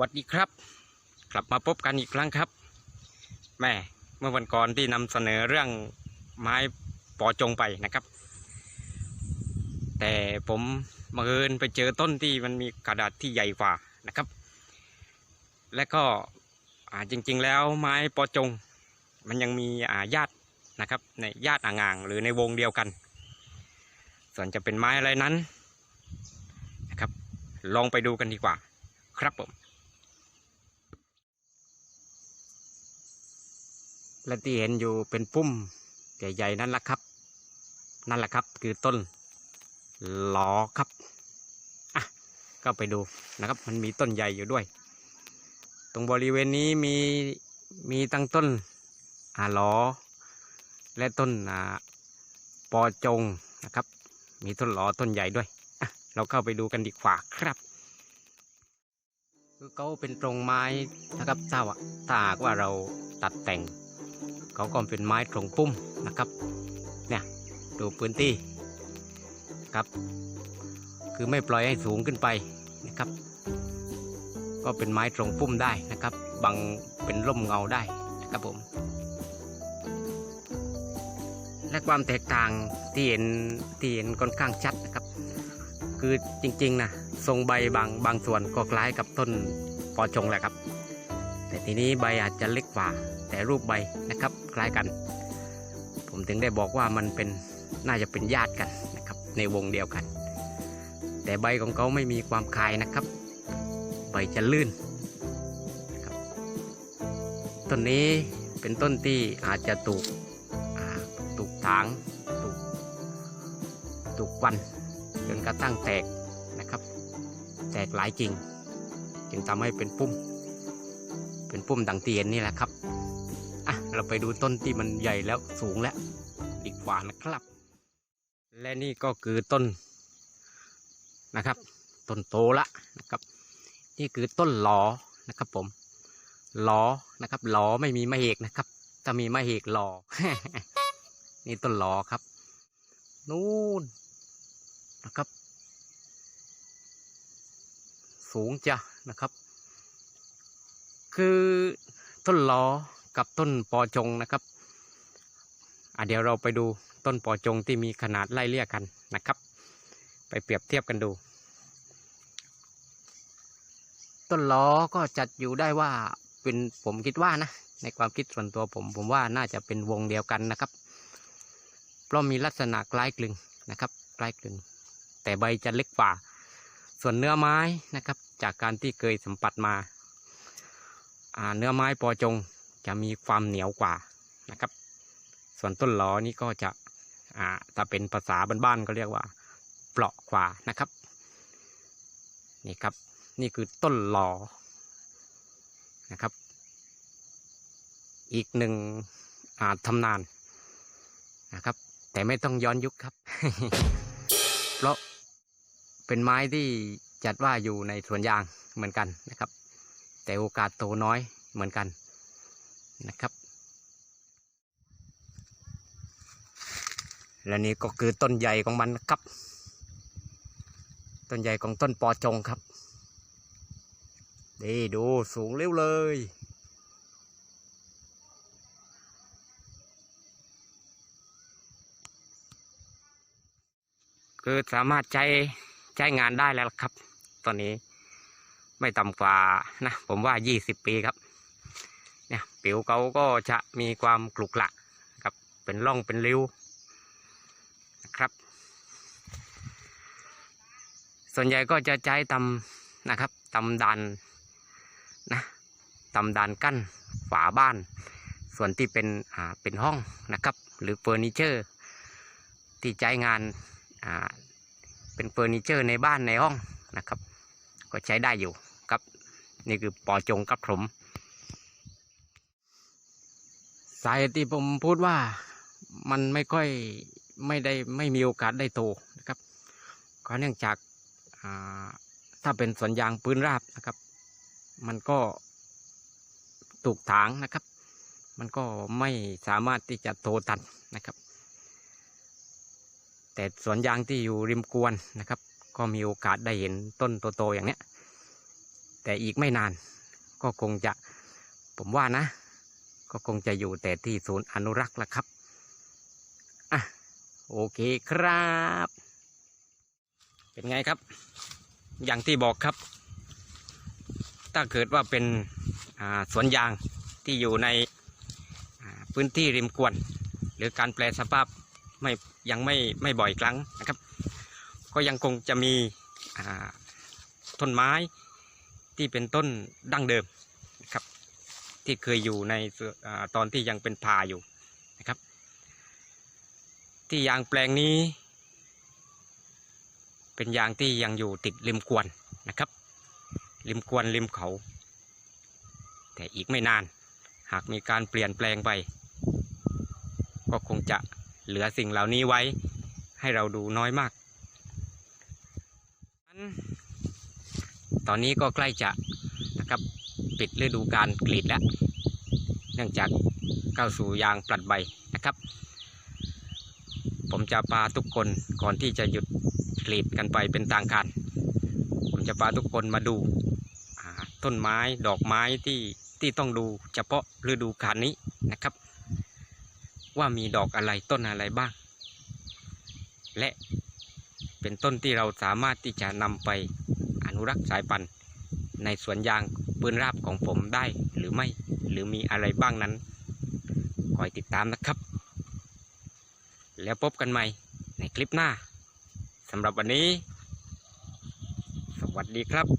วัสดีครับ กลับมาพบกันอีกครั้งครับแม่เมื่อวันก่อนที่นำเสนอเรื่องไม้ปอจงไปนะครับ แต่ผมบังเอิญไปเจอต้นที่มันมีกระดาษที่ใหญ่กว่านะครับ และก็จริงๆแล้วไม้ปอจง มันยังมีญาตินะครับในญาติอ่างๆหรือในวงเดียวกัน ส่วนจะเป็นไม้อะไรนั้นนะครับ ลองไปดูกันดีกว่าครับผม และที่เห็นอยู่เป็นปุ้มใหญ่ๆนั่นแหละครับ นั่นแหละครับคือต้นหลอครับอะก็ไปดูนะครับ มันมีต้นใหญ่อยู่ด้วย ตรงบริเวณนี้มีมีตั้งต้นอาหลอ และต้นอาปอจงนะครับ มีต้นหลอต้นใหญ่ด้วยอะเราเข้าไปดูกันดีกว่าครับคือเขาเป็นตรงไม้นะครับถ้าว่าถ้าหากว่าเราตัดแต่ง เขาก็เป็นไม้ตรงปุ้มนะครับเนี่ยดูพื้นที่ครับ คือไม่ปล่อยให้สูงขึ้นไปนะครับ ก็เป็นไม้ตรงปุ้มได้นะครับบังเป็นร่มเงาได้นะครับผม และความแตกต่างที่เห็นที่เห็นค่อนข้างชัดนะครับ คือจริงๆนะทรงใบบางบางส่วนก็คล้ายกับต้นปอจงแหละครับ แต่ทีนี้ใบอาจจะเล็กกว่าแต่รูปใบนะครับ ล้ายกัน ผมถึงได้บอกว่ามันเป็นน่าจะเป็นญาติกันนะครับ ในวงเดียวกัน แต่ใบของเขาไม่มีความคายนะครับ ใบจะลื่นนะครับต้นนี้เป็นต้นที่อาจจะตูกตูกถางตูกตูกวันจนกระทั่งแตกนะครับ แตกหลายกิ่ง จึงทำให้เป็นปุ้มเป็นปุ้มดังเตียนนี่แหละครับ อะเราไปดูต้นที่มันใหญ่แล้วสูงแล้วดีกว่านะครับ และนี่ก็คือต้นนะครับ ต้นโตละนะครับ นี่คือต้นหลอนะครับผมหลอนะครับหลอไม่มีมะเอกนะครับถ้ามีมะเอกหลอนี่ต้นหลอครับ นู่นนะครับ สูงจ้ะนะครับ คือต้นหลอ กับต้นปอจงนะครับอะเดี๋ยวเราไปดูต้นปอจงที่มีขนาดไล่เลี่ยกันนะครับ ไปเปรียบเทียบกันดู ต้นล้อก็จัดอยู่ได้ว่าเป็นผมคิดว่านะ ในความคิดส่วนตัวผมผมว่าน่าจะเป็นวงเดียวกันนะครับ เพราะมีลักษณะคล้ายคลึงนะครับคล้ายคลึง แต่ใบจะเล็กกว่า ส่วนเนื้อไม้นะครับ จากการที่เคยสัมผัสมาเนื้อไม้ปอจง จะมีความเหนียวกว่านะครับ ส่วนต้นหลอนี่ก็จะอ่าถ้าเป็นภาษาบ้านๆก็เรียกว่า เปราะกว่านะครับนี่ครับนี่คือต้นหลอนะครับ อีกหนึ่งอาทำนานนะครับ แต่ไม่ต้องย้อนยุคครับ เพราะเป็นไม้ที่จัดว่าอยู่ในสวนยางเหมือนกันนะครับ แต่โอกาสโตน้อยเหมือนกัน นะครับ และนี่ก็คือต้นใหญ่ของมันนะครับ ต้นใหญ่ของต้นปอจงครับนี่ดูสูงเร็วเลยคือสามารถใช้ใช้งานได้แล้วครับ ตอนนี้ไม่ต่ำกว่านะ ผมว่า 20 ปีครับ เนี่ยผิวเขาก็จะมีความกรุกระครับเป็นร่องเป็นริ้วนะครับ ส่วนใหญ่ก็จะใช้ตำนะครับตำดันนะตำดันกั้นฝาบ้าน ส่วนที่เป็นอ่าเป็นห้องนะครับ หรือเฟอร์นิเจอร์ ที่ใช้งานอ่าเป็นเฟอร์นิเจอร์ในบ้านในห้องนะครับ ก็ใช้ได้อยู่ครับ นี่คือปอจงกับผม สาเหตุที่ผมพูดว่ามันไม่ค่อยไม่ได้ไม่มีโอกาสได้โตนะครับก็เนื่องจากถ้าเป็นสวนยางพื้นราบนะครับ มันก็ถูกถางนะครับ มันก็ไม่สามารถที่จะโตตันนะครับ แต่สวนยางที่อยู่ริมกวนนะครับ ก็มีโอกาสได้เห็นต้นโตๆอย่างเนี้ยแต่อีกไม่นานก็คงจะผมว่านะ ก็คงจะอยู่แต่ที่ศูนย์อนุรักษ์ละครับ อะ โอเคครับ เป็นไงครับ อย่างที่บอกครับ ถ้าเกิดว่าเป็นสวนยางที่อยู่ในพื้นที่ริมกวน หรือการแปลสภาพไม่ยังไม่ไม่บ่อยครั้งนะครับ ก็ยังคงจะมีต้นไม้ที่เป็นต้นดั้งเดิม ที่เคยอยู่ในอตอนที่ยังเป็นป่าอยู่นะครับ ที่ยางแปลงนี้ เป็นยางที่ยังอยู่ติดริมกวนนะครับริมกวนริมเขา แต่อีกไม่นาน หากมีการเปลี่ยนแปลงไป ก็คงจะเหลือสิ่งเหล่านี้ไว้ให้เราดูน้อยมาก ตอนนี้ก็ใกล้จะนะครับ ปิดฤดูการกรีดแล้ว เนื่องจากเข้าสู่ยางปลัดใบนะครับ ผมจะพาทุกคนก่อนที่จะหยุดกรีดกันไปเป็นทางการ ผมจะพาทุกคนมาดูต้นไม้ดอกไม้ที่ที่ต้องดูเฉพาะฤดูกาลนี้นะครับ ว่ามีดอกอะไรต้นอะไรบ้าง และเป็นต้นที่เราสามารถที่จะนำไปอนุรักษ์สายพันธุ์ในสวนยาง ปืนราบของผมได้หรือไม่ หรือมีอะไรบ้างนั้น คอยติดตามนะครับ แล้วพบกันใหม่ในคลิปหน้าสำหรับวันนี้ สวัสดีครับ